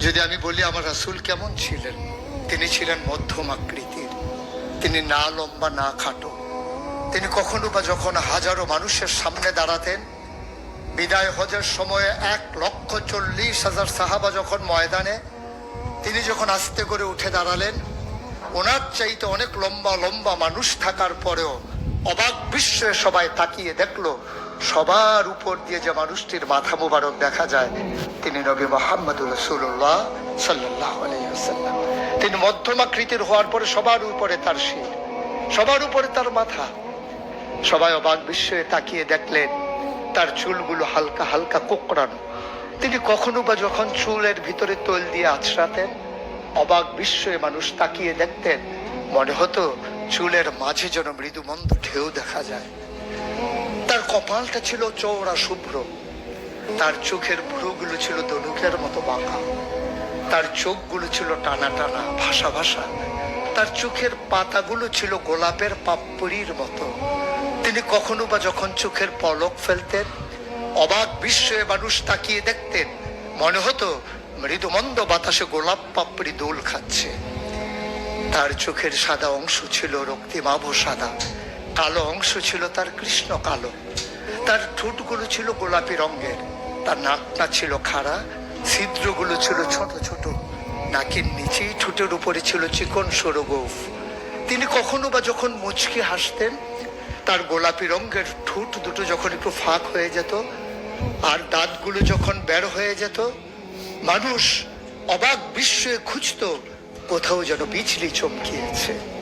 যদি আমি বলি আমার রাসূল কেমন ছিলেন? তিনি ছিলেন মধ্যম আকৃতির। তিনি না লম্বা, না খাটো। তিনি কখনো বা যখন হাজারো মানুষের সামনে দাঁড়াতেন, বিদায় হজের সময়ে এক লক্ষ চল্লিশ হাজার সাহাবা যখন ময়দানে, তিনি যখন আস্তে করে উঠে দাঁড়ালেন, ওনার চাইতে অনেক লম্বা লম্বা মানুষ থাকার পরেও অবাক বিশ্বে সবাই তাকিয়ে দেখল সবার উপর দিয়ে যে মানুষটির মাথা মুবারক দেখা যায়, তিনি নবী মোহাম্মদ রসুল্লাহ সাল্লাহ তিনি মধ্যমাকৃতির হওয়ার পরে সবার উপরে তার শির, সবার উপরে তার মাথা। সবাই অবাক বিস্ময়ে তাকিয়ে দেখলেন, তার চুলগুলো হালকা হালকা কোকড়ানো। তিনি কখনো বা যখন চুলের ভিতরে তৈল দিয়ে আছড়াতেন, অবাক বিস্ময়ে মানুষ তাকিয়ে দেখতেন, মনে হতো চুলের মাঝে যেন মৃদু মন্দ ঢেউ দেখা যায়। তার কপালটা ছিল চৌড়া শুভ্র। তার চোখের ভ্রুগুলো ছিল দনুকের মতো বাঁকা। তার চোখগুলো ছিল টানা টানা ভাষা ভাষা তার চোখের পাতাগুলো ছিল গোলাপের পাপড়ির মতো। তিনি কখনো বা যখন চোখের পলক ফেলতেন, অবাক বিস্ময়ে মানুষ তাকিয়ে দেখতেন। মনে হতো, মৃদুমন্দ বাতাসে গোলাপ পাপড়ি দোল খাচ্ছে। তার চোখের সাদা অংশ ছিল রক্তিমাভ সাদা। কালো অংশ ছিল তার কৃষ্ণ কালো। তার ঠোঁটগুলো ছিল গোলাপি রঙের। তার নাকটা ছিল খাড়া। ছিদ্রগুলো ছিল ছোট ছোট। নাকের নিচেই ঠোঁটের উপরে ছিল চিকন সরগোফ। তিনি কখনো বা যখন মুচকি হাসতেন, তার গোলাপি রঙের ঠোঁট দুটো যখন একটু ফাঁক হয়ে যেত, আর দাঁতগুলো যখন বের হয়ে যেত, মানুষ অবাক বিশ্বে খুঁজত কোথাও যেন বিজলি চমকিয়েছে।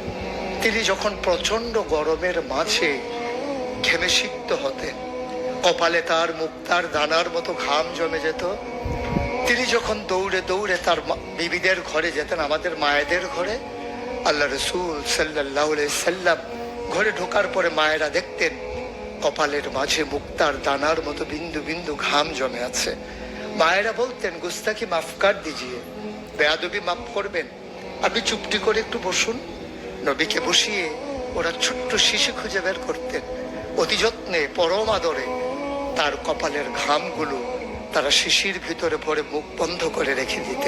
তিনি যখন প্রচণ্ড গরমের মাঝে ঘেমে সিক্ত হতেন, কপালে তার মুক্তার দানার মতো ঘাম জমে যেত, তিনি যখন দৌড়ে দৌড়ে তার বিবিদের ঘরে যেতেন, আমাদের মায়েদের ঘরে, আল্লাহ রসুল সাল্লাহ সাল্লাম ঘরে ঢোকার পরে মায়েরা দেখতেন, কপালের মাঝে মুক্তার দানার মতো বিন্দু বিন্দু ঘাম জমে আছে। মায়েরা বলতেন গুস্তাকি মাফ কার দিজিয়ে, বেয়াদবি মাফ করবেন, আপনি চুপটি করে একটু বসুন। নবীকে বসিয়ে ওরা ছোট্ট শিশু খুঁজে বের করতেন। অতি যত্নে, পরম আদরে তার কপালের ঘামগুলো তারা শিশির ভিতরে পরে মুখ বন্ধ করে রেখে দিতেন।